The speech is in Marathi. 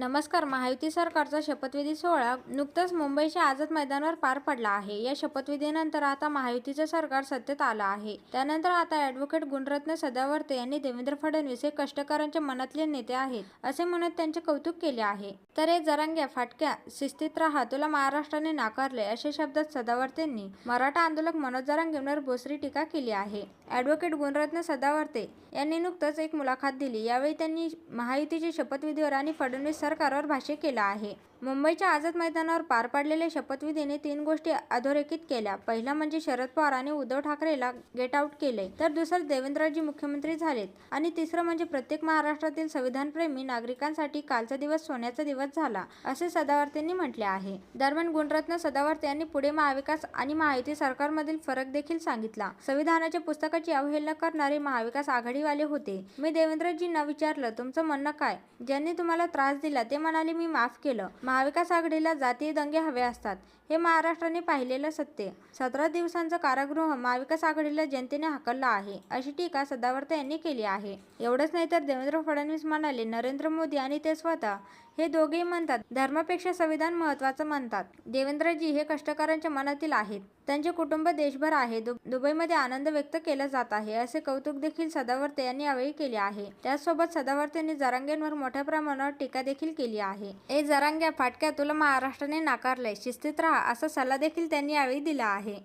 नमस्कार महायुती सरकारचा शपथविधी सोहळा नुकताच मुंबईच्या आझाद मैदानावर पार पडला आहे. या शपथविधीनंतर आता महायुतीचं सरकार सत्तेत आलं आहे. त्यानंतर आता ॲडव्होकेट गुणरत्न सदावर्ते यांनी देवेंद्र फडणवीस हे कष्टकऱ्यांच्या मनातले नेते आहेत असे म्हणत त्यांचे कौतुक केले आहे. तर हे जरांग्या फाटक्या शिस्तीत राहा तुला महाराष्ट्राने नाकारले अशा शब्दात सदावर्तेंनी मराठा आंदोलक मनोज जरांगेंवर बोसरी टीका केली आहे. ॲडव्होकेट गुणरत्न सदावर्ते यांनी नुकतंच एक मुलाखत दिली. यावेळी त्यांनी महायुतीच्या शपथविधीवर आणि फडणवीस सरकारवर भाष्य केलं आहे. मुंबईच्या आझाद मैदानावर पार पडलेल्या शपथविधीने तीन गोष्टी अधोरेखित केल्या. पहिला म्हणजे शरद पवार आणि उद्धव ठाकरेला गेट आउट केले तर दुसरं देवेंद्रजी मुख्यमंत्री झालेत. आणि तिसरं म्हणजे प्रत्येक महाराष्ट्रातील संविधानप्रेमी नागरिकांसाठी कालचा दिवस सोन्याचा दिवस झाला असे सदावर्तेंनी म्हटले आहे. दरम्यान गुणरत्न सदावर्ते यांनी पुढे महाविकास आणि महायुती सरकारमधील फरक देखील सांगितला. संविधानाच्या पुस्तकाची अवहेलना करणारे महाविकास आघाडीवाले होते. मी देवेंद्रजींना विचारलं तुमचं म्हणणं काय? ज्यांनी तुम्हाला त्रास दिला ते म्हणाले मी माफ केलं. महाविकास आघाडीला जातीय दंगे हवे असतात. हे महाराष्ट्राने पाहिलेलं सत्य. सतरा दिवसांचं कारागृह महाविकास आघाडीला जनतेने हाकललं आहे अशी टीका सदावर्ते यांनी केली आहे. एवढंच नाही तर देवेंद्र फडणवीस म्हणाले नरेंद्र मोदी आणि ते स्वतः हे दोघेही म्हणतात धर्मापेक्षा संविधान महत्त्वाचं म्हणतात देवेंद्रजी हे कष्टकऱ्यांच्या मनातील आहेत. त्यांचे कुटुंब देशभर आहे. दुबईमध्ये आनंद व्यक्त केला जात आहे असे कौतुक देखील सदावर्ते यांनी यावेळी केले आहे. त्याचसोबत सदावर्तेंनी जरांगेंवर मोठ्या प्रमाणावर टीका देखील केली आहे. ए जरांग्या फाटक्या तुला महाराष्ट्राने नाकारलंय. शिस्तीत राहा असा सल्ला देखील त्यांनी यावेळी दिला आहे.